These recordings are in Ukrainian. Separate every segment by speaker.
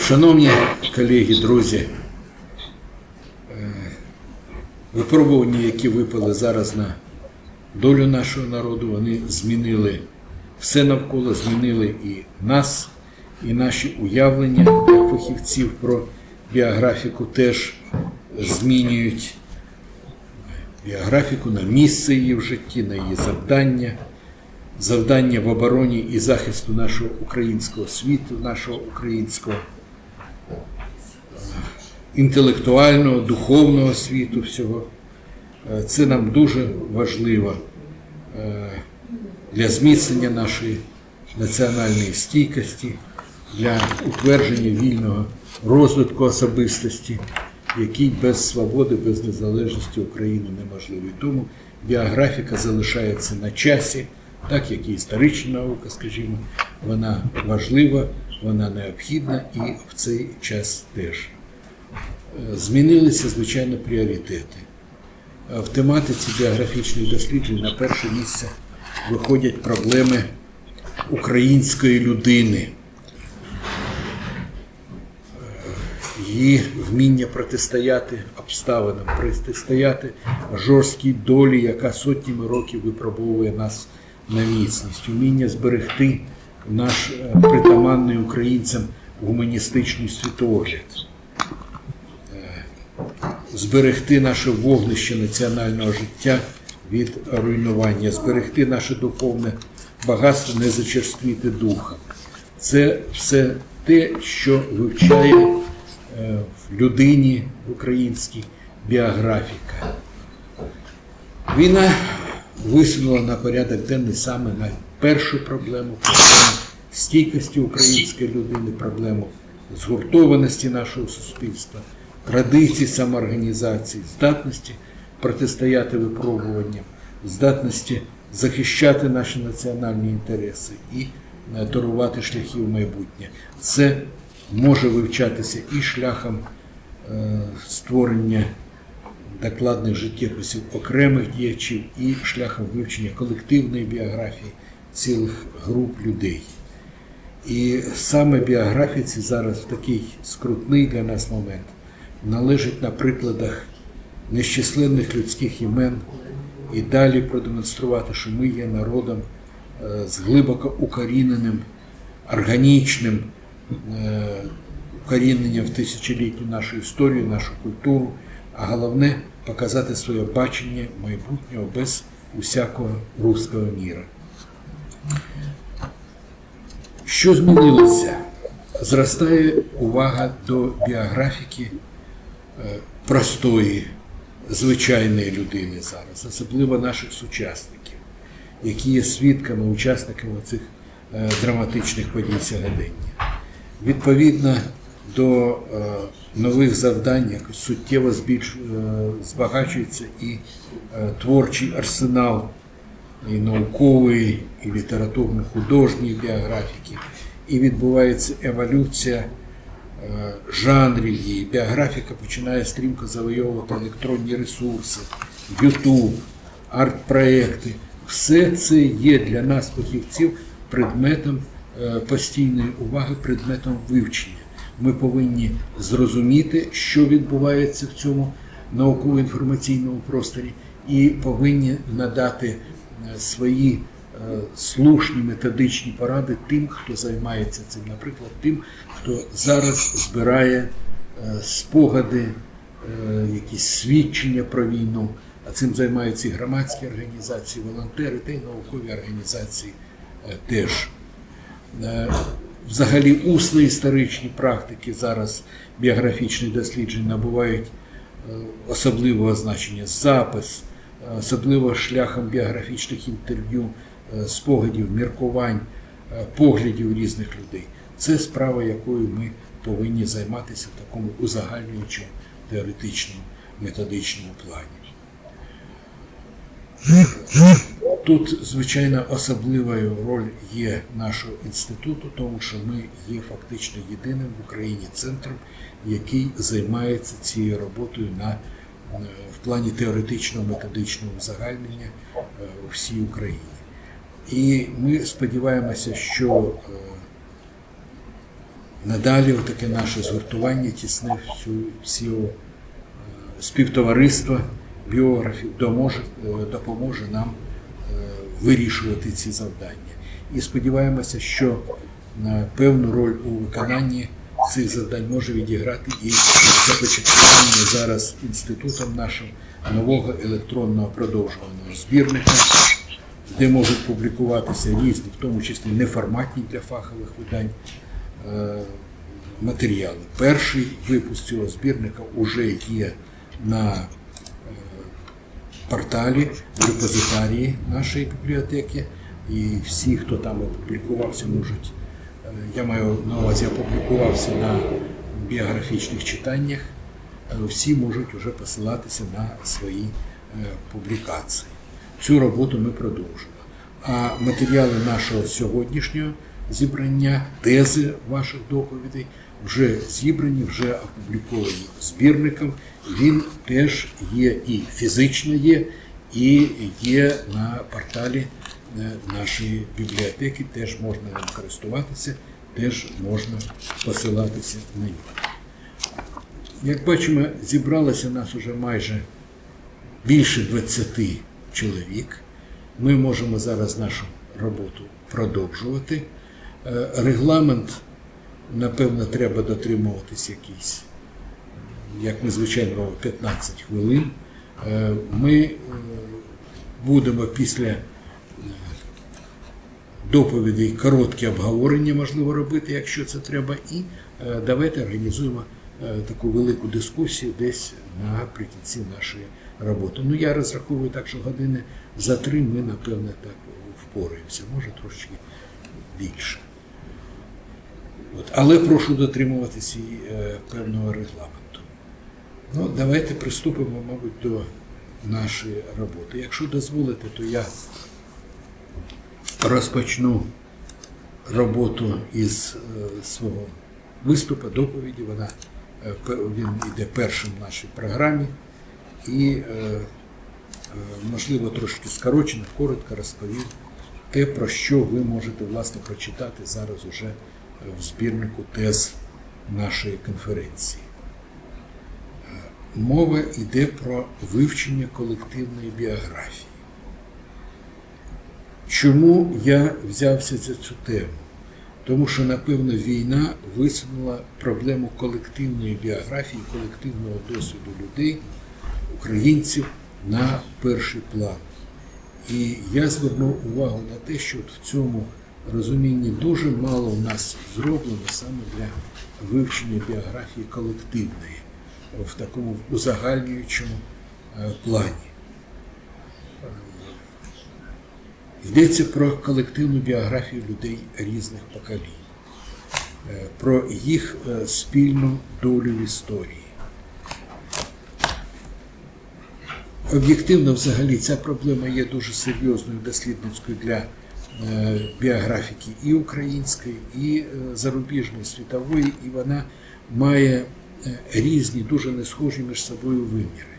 Speaker 1: Шановні колеги, друзі, е, випробування, які випали зараз на долю нашого народу, вони змінили все навколо, змінили і нас, і наші уявлення як фахівців про біографіку теж змінюють. Біографіку на місце її в житті, на її завдання. Завдання в обороні і захисту нашого українського світу, нашого українського інтелектуального, духовного світу всього. Е, Це нам дуже важливо е, для зміцнення нашої національної стійкості, для утвердження вільного розвитку особистості, який без свободи, без незалежності України неможливий. Тому біографіка залишається на часі, так як і історична наука, скажімо, вона важлива, вона необхідна і в цей час теж. Е, Змінилися, звичайно, пріоритети. Е, В тематиці біографічних досліджень на перше місце виходять проблеми української людини, її вміння протистояти обставинам, протистояти жорсткій долі, яка сотнями років випробовує нас на міцність, вміння зберегти наш е, притаманний українцям гуманістичний світогляд, Е, зберегти наше вогнище національного життя від руйнування, зберегти наше духовне багатство, не зачерствіти духа. Це все те, що вивчає е, в людині українській біографіка. Війна висунула на порядок денний саме на першу проблему, проблему стійкості української людини, проблему згуртованості нашого суспільства, традицій самоорганізації, здатності протистояти випробуванням, здатності захищати наші національні інтереси і торувати шляхи в майбутнє. Це може вивчатися і шляхом е, створення докладних життєписів окремих діячів і шляхом вивчення колективної біографії цілих груп людей. І саме біографіці зараз в такий скрутний для нас момент належить на прикладах нещисленних людських імен і далі продемонструвати, що ми є народом е, з глибоко укоріненим, органічним е, укоріненням в тисячолітню нашу історію, нашу культуру, а головне показати своє бачення майбутнього без усякого руського міра. Що змінилося? Зростає увага до біографіки простої, звичайної людини зараз, особливо наших сучасників, які є свідками, учасниками цих е, драматичних подій сьогодення. Відповідно до е, нових завдань, суттєво збільш, е, збагачується і е, творчий арсенал і наукової, і літературно-художньої біографіки, і відбувається еволюція е, жанрів її. Біографіка починає стрімко завойовувати електронні ресурси, YouTube, арт-проекти. Все це є для нас, фахівців, предметом е, постійної уваги, предметом вивчення. Ми повинні зрозуміти, що відбувається в цьому науково-інформаційному просторі, і повинні надати е, свої е, слушні методичні поради тим, хто займається цим, наприклад, тим, хто зараз збирає е, спогади, е, якісь свідчення про війну. А цим займаються і громадські організації, волонтери та й наукові організації е, теж. Взагалі усні історичні практики зараз біографічні дослідження набувають особливого значення запис, особливо шляхом біографічних інтерв'ю, спогадів, міркувань, е, поглядів різних людей. Це справа, якою ми повинні займатися в такому узагальнюючому теоретичному методичному плані. Тут, звичайно, особливою роль є нашого інституту, тому що ми є фактично єдиним в Україні центром, який займається цією роботою на, е, в плані теоретичного методичного узагальнення е, у всій Україні. І ми сподіваємося, що е, надалі таке наше згуртування тісне всього е, співтовариства біографів е, допоможе нам вирішувати ці завдання. І сподіваємося, що певну роль у виконанні цих завдань може відіграти і започаткування зараз інститутом нашим нового електронного продовжуваного збірника, де можуть публікуватися різні, в тому числі неформатні для фахових видань е, матеріали. Перший випуск цього збірника вже є на е, порталі, в репозитарії нашої бібліотеки. І всі, хто там опублікувався, можуть. е, Я маю на увазі, опублікувався на біографічних читаннях, всі можуть вже посилатися на свої публікації. Цю роботу ми продовжимо. А матеріали нашого сьогоднішнього зібрання, тези ваших доповідей вже зібрані, вже опубліковані збірником. Він теж є і фізично є, і є на порталі е, нашої бібліотеки, теж можна ним користуватися, теж можна посилатися на нього. Як бачимо, зібралося нас уже майже більше 20 чоловік. Ми можемо зараз нашу роботу продовжувати. Е, Регламент, напевно, треба дотримуватись якийсь, як ми звичайно робимо, 15 хвилин. Е, Ми е, будемо після доповідей короткі обговорення можливо робити, якщо це треба, і давайте організуємо таку велику дискусію десь наприкінці нашої роботи. Ну я розраховую так, що години за три ми, напевне, так впораємося, може трошки більше. От. Але прошу дотримуватися е, певного регламенту. Ну, давайте приступимо, мабуть, до нашої роботи. Якщо дозволите, то я розпочну роботу із е, свого виступу, доповіді. Вона, е, він йде першим в нашій програмі. І, е, е, можливо, трошки скорочено, коротко розповім те, про що ви можете власне прочитати зараз уже е, в збірнику тез нашої конференції. Мова йде про вивчення колективної біографії. Чому я взявся за цю тему? Тому що, напевно, війна висунула проблему колективної біографії, колективного досвіду людей, українців на перший план. І я звернув увагу на те, що в цьому розумінні дуже мало у нас зроблено саме для вивчення біографії колективної в такому узагальнюючому е, плані. Йдеться про колективну біографію людей різних поколінь, е, про їх е, спільну долю в історії. Об'єктивно, взагалі, ця проблема є дуже серйозною дослідницькою для е, біографіки і української, і е, зарубіжної світової, і вона має е, різні, дуже не схожі між собою виміри.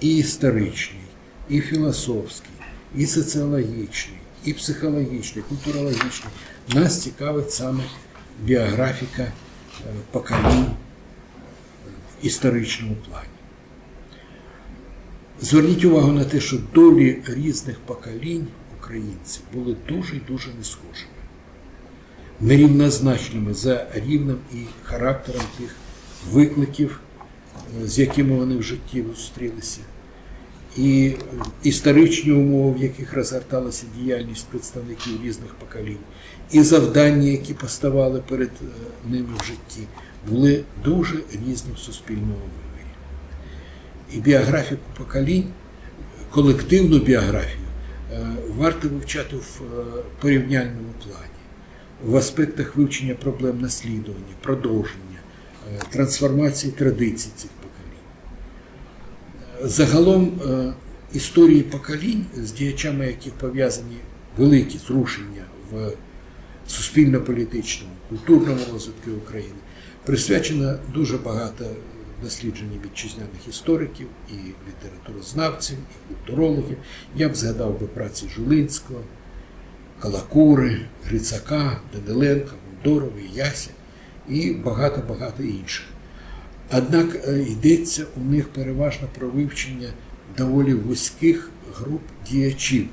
Speaker 1: І історичний, і філософський, і соціологічний, і психологічний, і культурологічний. Нас цікавить саме біографіка поколінь в історичному плані. Зверніть увагу на те, що долі різних поколінь українців були дуже і дуже не схожими, нерівнозначними за рівнем і характером тих викликів, е, з якими вони в житті зустрілися, і історичні умови, в яких розгорталася діяльність представників різних поколінь, і завдання, які поставали перед е, ними в житті, були дуже різні в суспільному і біографію поколінь, колективну біографію е, варто вивчати в е, порівняльному плані, в аспектах вивчення проблем наслідування, продовження, е, трансформації традицій цих поколінь. Загалом історії поколінь, з діячами яких пов'язані великі зрушення в суспільно-політичному, культурному розвитку України, присвячено дуже багато досліджень вітчизняних істориків і літературознавців, і культурологів. Я б згадав би праці Жулинського, Калакури, Грицака, Даниленка, Гондорова, Яся і багато-багато інших. Однак е, йдеться у них переважно про вивчення доволі вузьких груп діячів,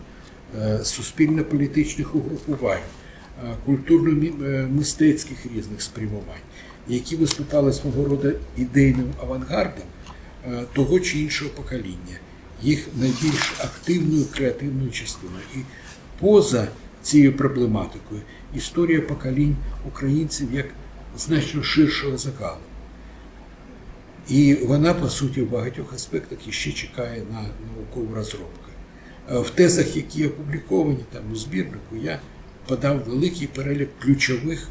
Speaker 1: е, суспільно-політичних угрупувань, е, культурно-мистецьких різних спрямувань, які виступали свого роду ідейним авангардом е, того чи іншого покоління, їх найбільш активною креативною частиною. І поза цією проблематикою історія поколінь українців як значно ширшого загалу. І вона, по суті, в багатьох аспектах іще чекає на наукову розробку. Е, В тезах, які опубліковані там у збірнику, я подав великий перелік ключових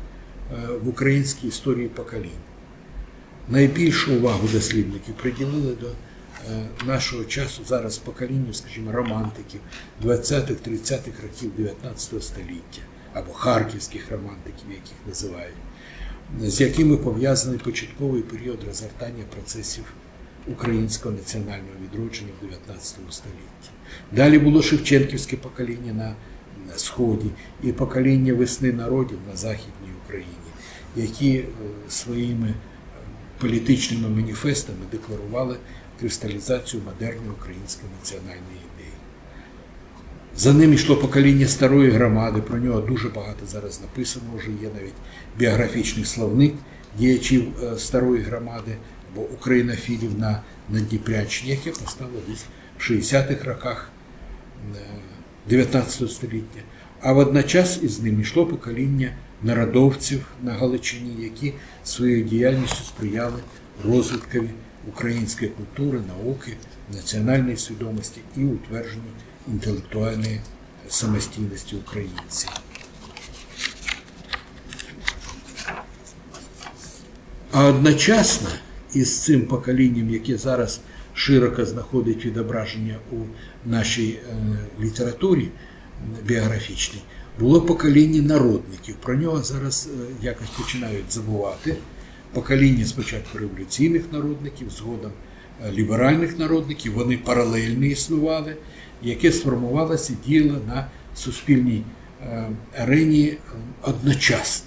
Speaker 1: в українській історії поколінь. Найбільшу увагу дослідники приділили до е, нашого часу зараз поколінню, скажімо, романтиків 20-30-х років 19 століття або харківських романтиків, яких називають з якими пов'язаний початковий період розгортання процесів українського національного відродження в 19 столітті. Далі було Шевченківське покоління на Сході і покоління весни народів на Західній Україні, які е, своїми е, політичними маніфестами декларували кристалізацію модерної української національної ідеї. За ним йшло покоління старої громади, про нього дуже багато зараз написано, вже є навіть біографічний словник діячів е, старої громади або українофілів на, на Дніпрянщині, яке постало десь в 60-х роках е, 19 століття. А водночас із ним йшло покоління народовців на Галичині, які своєю діяльністю сприяли розвиткові української культури, науки, національної свідомості і утвердженню інтелектуальної самостійності українців. А одночасно із цим поколінням, яке зараз широко знаходить відображення у нашій е, літературі біографічній, було покоління народників. Про нього зараз е, якось починають забувати. Покоління спочатку революційних народників, згодом е, ліберальних народників, вони паралельно існували, яке сформувалося і діяло на суспільній е, арені одночасно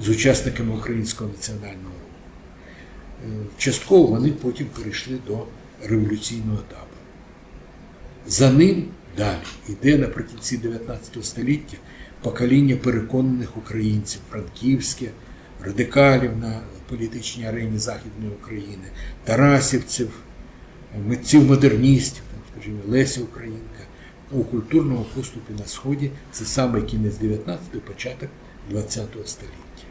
Speaker 1: з учасниками українського національного руху. Частково вони потім перейшли до революційного табору. За ним далі йде наприкінці 19 століття покоління переконаних українців, франківське, радикалів на політичній арені Західної України, Тарасівців, митців-модерністів, скажімо, Леся Українка. У культурному поступі на Сході це саме кінець 19-го, початок 20-го століття.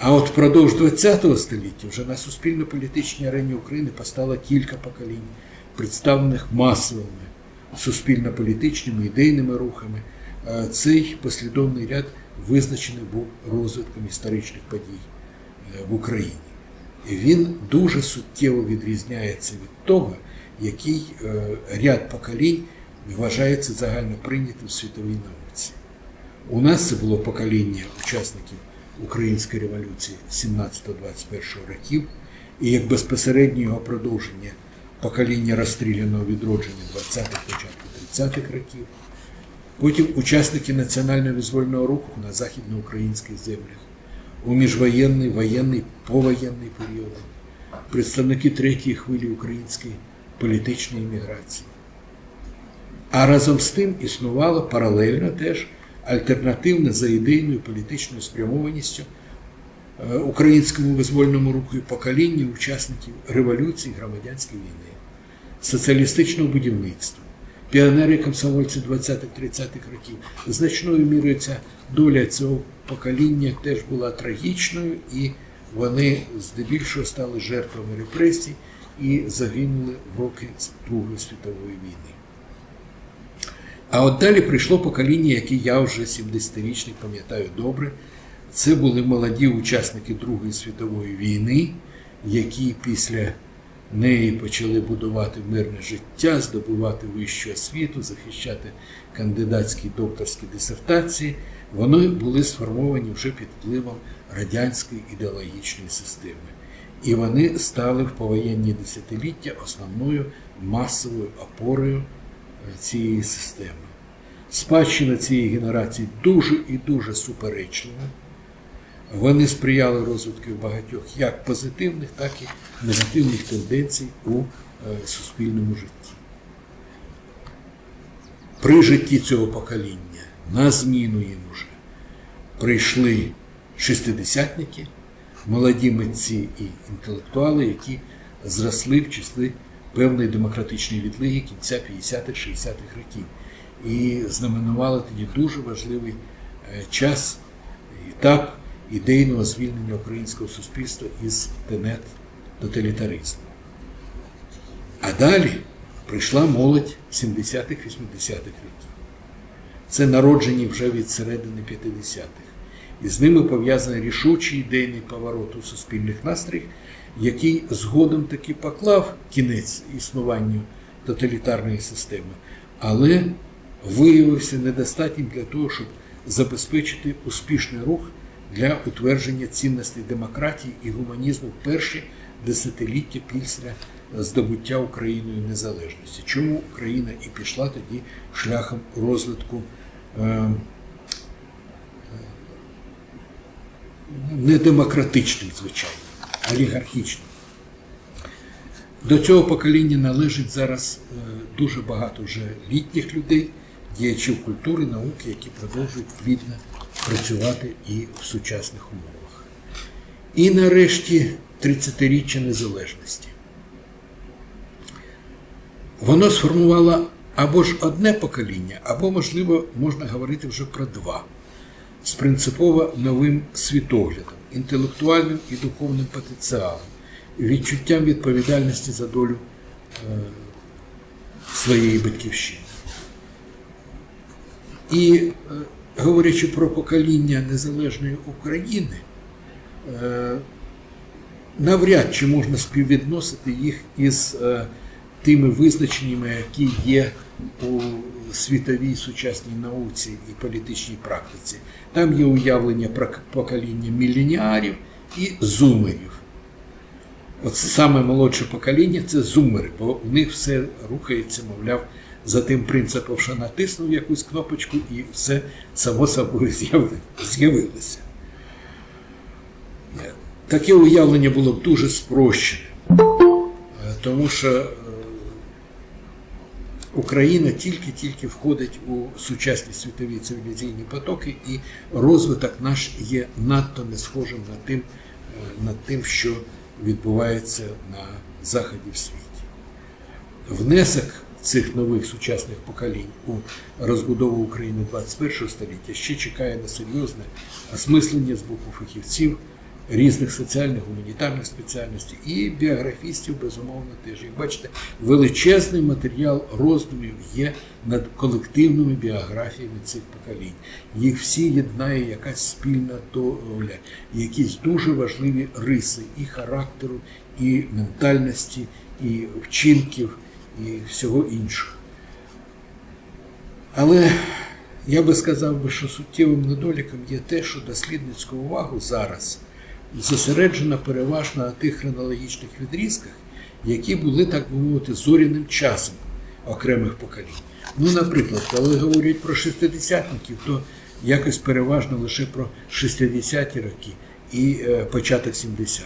Speaker 1: А от впродовж ХХ століття вже на суспільно-політичній арені України постало кілька поколінь, представлених масовими суспільно-політичними ідейними рухами. Е, Цей послідовний ряд визначений був розвитком історичних подій е, в Україні. Він дуже суттєво відрізняється від того, який е, ряд поколінь вважається загально прийнятим в світовій науці. У нас це було покоління учасників Української революції 17-21 років, і як безпосереднє його продовження покоління розстріляного відродження 20-х, початку 30-х років. Потім учасники національного визвольного руху на західноукраїнських землях у міжвоєнний, воєнний, повоєнний період, представники третьої хвилі української політичної імміграції. А разом з тим існувало паралельно теж альтернативне за ідейною політичною спрямованістю українському визвольному руху і покоління учасників революції громадянської війни, соціалістичного будівництва, піонери комсомольці 20-30-х років. Значною мірою ця доля цього покоління теж була трагічною, і вони здебільшого стали жертвами репресій і загинули в роки Другої світової війни. А от далі прийшло покоління, яке я вже 70-річний пам'ятаю добре. Це були молоді учасники Другої світової війни, які після неї почали будувати мирне життя, здобувати вищу освіту, захищати кандидатські докторські дисертації. Вони були сформовані вже під впливом радянської ідеологічної системи. І вони стали в повоєнні десятиліття основною масовою опорою цієї системи. Спадщина цієї генерації дуже і дуже суперечлива. Вони сприяли розвитку багатьох як позитивних, так і негативних тенденцій у е, суспільному житті. При житті цього покоління на зміну їм уже прийшли шестидесятники, молоді митці і інтелектуали, які зросли в числі певної демократичної відлиги кінця 50-х, 60-х років. І знаменували тоді дуже важливий е, час, етап ідейного звільнення українського суспільства із тенет тоталітаризму. А далі прийшла молодь 70-х, 80-х років. Це народжені вже від середини 50-х. І з ними пов'язаний рішучий ідейний поворот у суспільних настроях, який згодом таки поклав кінець існуванню тоталітарної системи, але виявився недостатнім для того, щоб забезпечити успішний рух для утвердження цінностей демократії і гуманізму в перші десятиліття після здобуття Україною незалежності. Чому Україна і пішла тоді шляхом розвитку е, не демократичним, звичайно, олігархічним. До цього покоління належить зараз е, дуже багато вже літніх людей, діячів культури, науки, які продовжують плідно працювати і в сучасних умовах. І нарешті 30-річчя незалежності. Воно сформувало або ж одне покоління, або, можливо, можна говорити вже про два з принципово новим світоглядом, інтелектуальним і духовним потенціалом, відчуттям відповідальності за долю е, своєї батьківщини. І е, говорячи про покоління незалежної України, е, навряд чи можна співвідносити їх із е, тими визначеннями, які є у світовій сучасній науці і політичній практиці. Там є уявлення про покоління міленіарів і зумерів. От саме молодше покоління це зумери, бо у них все рухається, мовляв, за тим принципом, що натиснув якусь кнопочку і все само собою з'явилося. Таке уявлення було б дуже спрощене, тому що Україна тільки-тільки входить у сучасні світові цивілізаційні потоки, і розвиток наш є надто не схожим на тим, над тим, що відбувається на Заході в світі. Внесок цих нових сучасних поколінь у розбудову України 21 століття ще чекає на серйозне осмислення з боку фахівців різних соціальних, гуманітарних спеціальностей і біографістів, безумовно, теж. Як бачите, величезний матеріал роздумів є над колективними біографіями цих поколінь. Їх всі єднає якась спільна доля, якісь дуже важливі риси і характеру, і ментальності, і вчинків, і всього іншого. Але я би сказав що суттєвим недоліком є те, що дослідницьку увагу зараз зосереджена переважно на тих хронологічних відрізках, які були, так би мовити, зоряним часом окремих поколінь. Ну, наприклад, коли говорять про шестидесятників, то якось переважно лише про 60-ті роки і е, початок 70-х.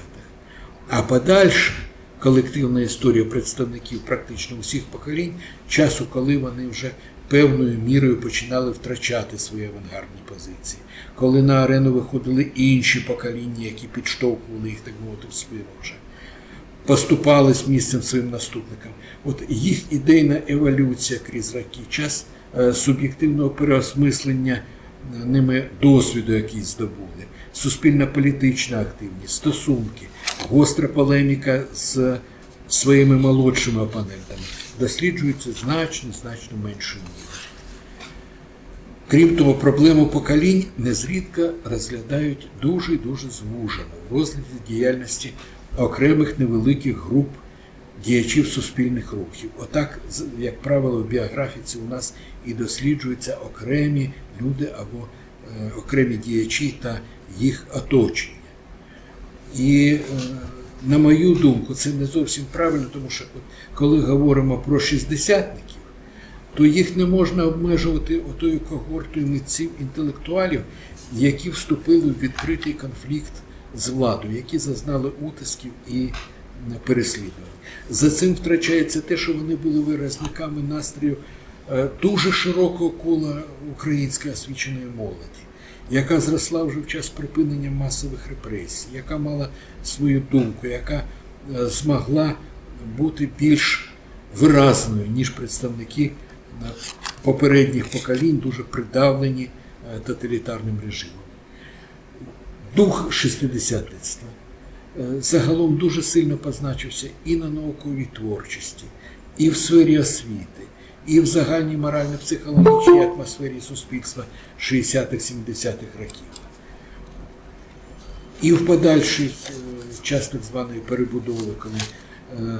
Speaker 1: А подальше колективна історія представників практично усіх поколінь, часу, коли вони вже певною мірою починали втрачати свої авангардні позиції, коли на арену виходили інші покоління, які підштовхували їх, так мовити, в спину вже, поступались місцем своїм наступникам. От їх ідейна еволюція крізь роки, час е, суб'єктивного переосмислення е, ними досвіду, який здобули, суспільна політична активність, стосунки, гостра полеміка з своїми молодшими опонентами досліджується значно, значно меншою мірою. Крім того, проблему поколінь незрідка розглядають дуже і дуже звужено в розгляді діяльності окремих невеликих груп діячів суспільних рухів. Отак, як правило, в біографіці у нас і досліджуються окремі люди або е, окремі діячі та їх оточення. І е, на мою думку, це не зовсім правильно, тому що коли говоримо про шістдесятників, то їх не можна обмежувати отою когортою митців інтелектуалів, які вступили в відкритий конфлікт з владою, які зазнали утисків і переслідувань. За цим втрачається те, що вони були виразниками настрою е, дуже широкого кола української освіченої молоді, яка зросла вже в час припинення масових репресій, яка мала свою думку, яка е, змогла бути більш виразною, ніж представники е, попередніх поколінь, дуже придавлені е, тоталітарним режимом. Дух шестидесятництва загалом дуже сильно позначився і на науковій творчості, і в сфері освіти, і в загальній морально-психологічній атмосфері суспільства 60-х-70-х років. І в подальший е, час так званої перебудови, коли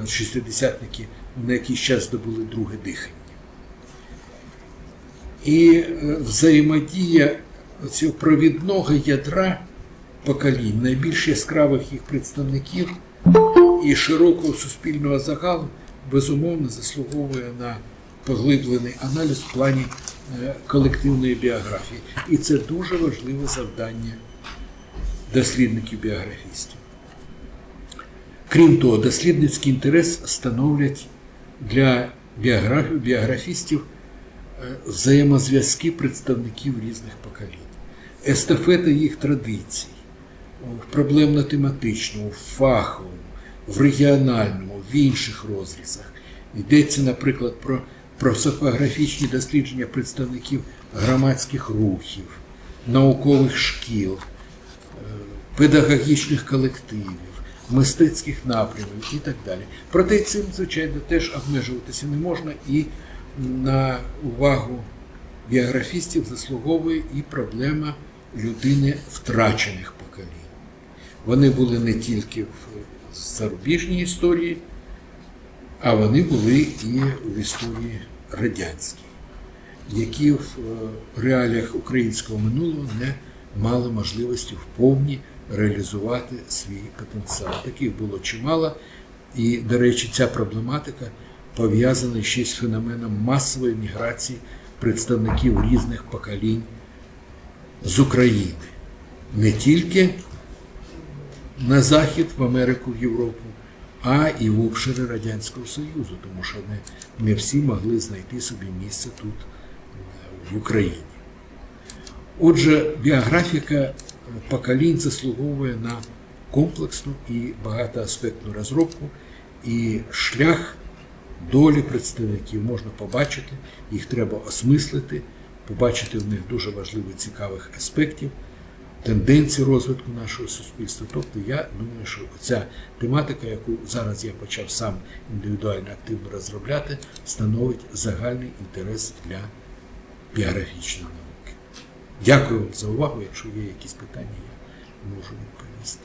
Speaker 1: е, шістидесятники на якийсь час здобули друге дихання. І е, взаємодія цього провідного ядра поколінь, найбільш яскравих їх представників і широкого суспільного загалу, безумовно, заслуговує на поглиблений аналіз в плані е, колективної біографії. І це дуже важливе завдання дослідників біографістів. Крім того, дослідницький інтерес становлять для біографів, біографістів е, взаємозв'язки представників різних поколінь, естафета їх традицій в проблемно-тематичному, в фаховому, в регіональному, в інших розрізах. Йдеться, наприклад, про просопографічні дослідження представників громадських рухів, наукових шкіл, е, педагогічних колективів, мистецьких напрямів і так далі. Проте цим, звичайно, теж обмежуватися не можна, і на увагу біографістів заслуговує і проблема людини втрачених поколінь. Вони були не тільки в зарубіжній історії, а вони були і в історії радянській, які в е, реаліях українського минулого не мали можливості вповні реалізувати свій потенціал. Таких було чимало. І, до речі, ця проблематика пов'язана ще з феноменом масової міграції представників різних поколінь з України. Не тільки на Захід, в Америку, в Європу, а і в обшири Радянського Союзу, тому що не, не всі могли знайти собі місце тут, е, в Україні. Отже, біографіка поколінь заслуговує на комплексну і багатоаспектну розробку, і шлях долі представників можна побачити, їх треба осмислити, побачити в них дуже важливих цікавих аспектів, тенденції розвитку нашого суспільства. Тобто я думаю, що ця тематика, яку зараз я почав сам індивідуально активно розробляти, становить загальний інтерес для біографічної науки. Дякую вам за увагу. Якщо є якісь питання, я можу відповісти.